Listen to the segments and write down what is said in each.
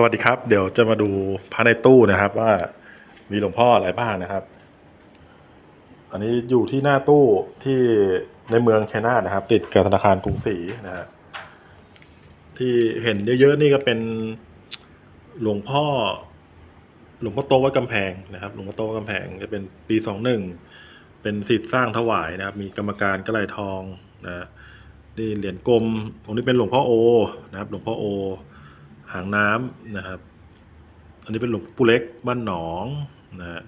สวัสดีครับ เดี๋ยวจะมาดูพระในตู้นะครับ ว่ามีหลวงพ่ออะไรบ้างนะครับ อันนี้อยู่ที่หน้าตู้ที่ในเมืองชัยนาทนะครับ ติดกับธนาคารกรุงศรีนะฮะที่เห็นเยอะๆนี่ก็เป็นหลวงพ่อ หลวงพ่อโตวัดกำแพงนะครับ หลวงพ่อโตวัดกำแพงจะเป็นปีสองหนึ่งเป็นสิทธิ์สร้างถวายนะครับ มีกรรมการกระไรทองนะฮะนี่เหรียญกลมตรงนี้เป็นหลวงพ่อโอนะครับ หลวงพ่อโอ หางน้ำนะครับ อันนี้เป็นหลวงปู่เล็กบ้านหนองนะฮะ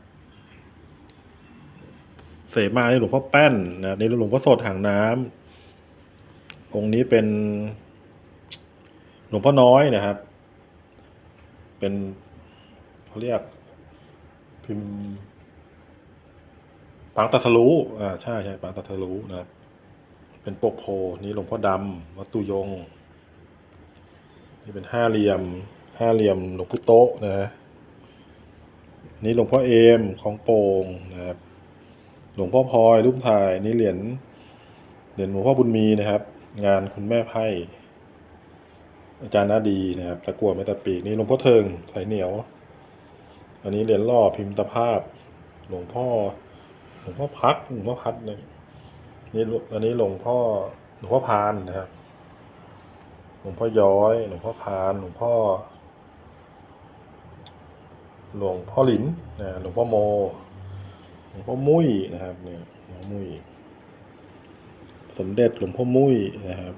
เสมานี่หลวงพ่อแป้นนะครับนี่หลวงพ่อสดหางน้ำองค์นี้เป็น หลวงพ่อน้อยนะครับ เป็นเขาเรียกพิมพ์ปางตัสรู้อ่าใช่ใช่ปางตัสรู้นะครับเป็นปกโพนี่หลวงพ่อดำวัดตุยง นี่เป็นห้าเหลี่ยมห้าเหลี่ยมหลวงพุโตะนะฮะนี่หลวงพ่อเอมของโป่งนะครับหลวงพ่อพลอยรูปถ่ายนี่เหรียญเหรียญหลวงพ่อบุญมีนะครับ งานคุณแม่ไพ่อาจารย์นาดีนะครับตะกัวไม่ตะปีกนี่หลวงพ่อเทิงสายเหนียว อันนี้เหรียญล่อพิมพ์ตะภาพ หลวงพ่อหลวงพ่อพักหลวงพ่อพัดนี่ยนี่อันนี้หลวงพ่อหลวงพ่อพานนะครับ หลวงพ่อย้อย หลวงพ่อพาน หลวงพ่อ หลวงพ่อหลินนะหลวงพ่อโม หลวงพ่อมุ้ยนะครับเนี่ยหลวงมุ้ยสมเด็จหลวงพ่อมุ้ยนะครับ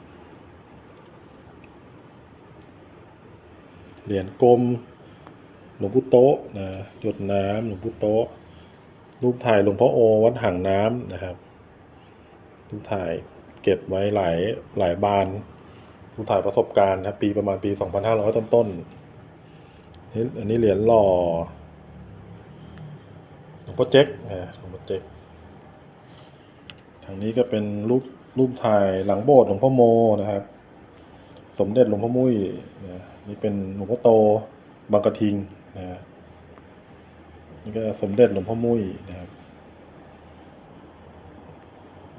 เหรียญกลมหลวงปู่โตะนะหยดน้ำหลวงปู่โตะรูปถ่ายหลวงพ่อโอวัดหางน้ำนะครับรูปถ่ายเก็บไว้หลายหลายบาน ถ่ายประสบการณ์นะครับปีประมาณปี 2,500 ต้นต้นนี่อันนี้เหรียญหล่อหลวงพ่อเจ๊กนะหลวงพ่อเจ๊กทางนี้ก็เป็นรูปรูปถ่ายหลังโบสถ์หลวงพ่อโมนะครับ สมเด็จหลวงพ่อมุ้ยนะนี่เป็นหลวงพ่อโตบางกระทิงนะนี่ก็สมเด็จหลวงพ่อมุ้ยนะครับ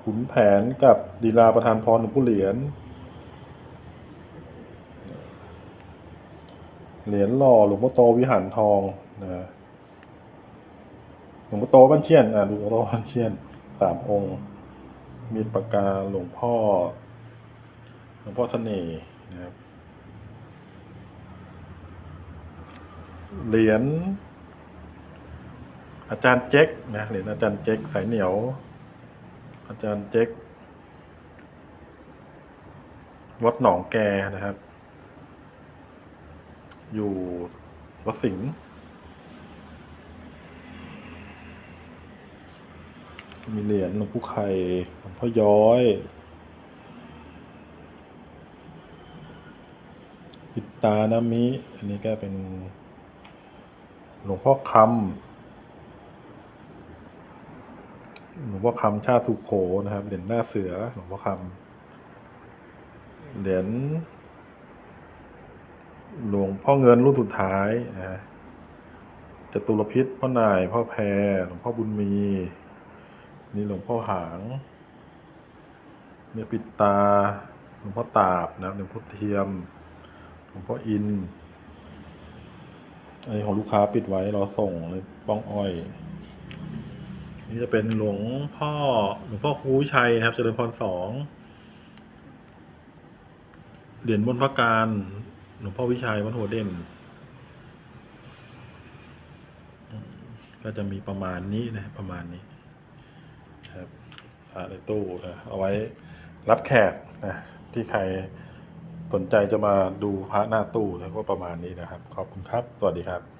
ขุนแผนกับดีลาประธานพรหลวงปู่เหรียญ เหรียญหล่อหลวงพ่อโตวิหารทองนะหลวงพ่อโตบ้านเชียนอ่าหลวงพ่อโตบ้านเชียนสามองค์ มีปากกาหลวงพ่อ หลวงพ่อเสน่ห์นะครับเหรียญอาจารย์เจ๊กนะเหรียญอาจารย์เจ๊กสายเหนียว อาจารย์เจ๊กวัดหนองแกนะครับ อยู่วัดสิงห์มีเหรียญหลวงปู่ไข่หลวงพ่อย้อยปิดตานามิ อันนี้ก็เป็น หลวงพ่อคำหลวงพ่อคำชาติสุโขนะครับ เหรียญหน้าเสือ หลวงพ่อคำเหรียญ วงพ่อเงินรุ่นสุดท้ายนะจตุรพิษพ่อนายพ่อแพรหลวงพ่อบุญมี นี่หลวงพ่อหางเนี่ยปิดตาหลวงพ่อตาบนะหลวงพ่อเทียมหลวงพ่ออินอันนี้ของลูกค้าปิดไว้รอส่งเลยป้องอ้อย นี่จะเป็นหลวงพ่อหลวงพ่อครูชัยนะครับ เจริญพรสองเหรียญบนพระการ หลวงพ่อวิชัยวัดหัวเด่น ก็จะมีประมาณนี้นะประมาณนี้ครับในตู้นะเอาไว้รับแขกนะที่ใครสนใจจะมาดูพระหน้าตู้แล้วก็ประมาณนี้นะครับ ขอบคุณครับ สวัสดีครับ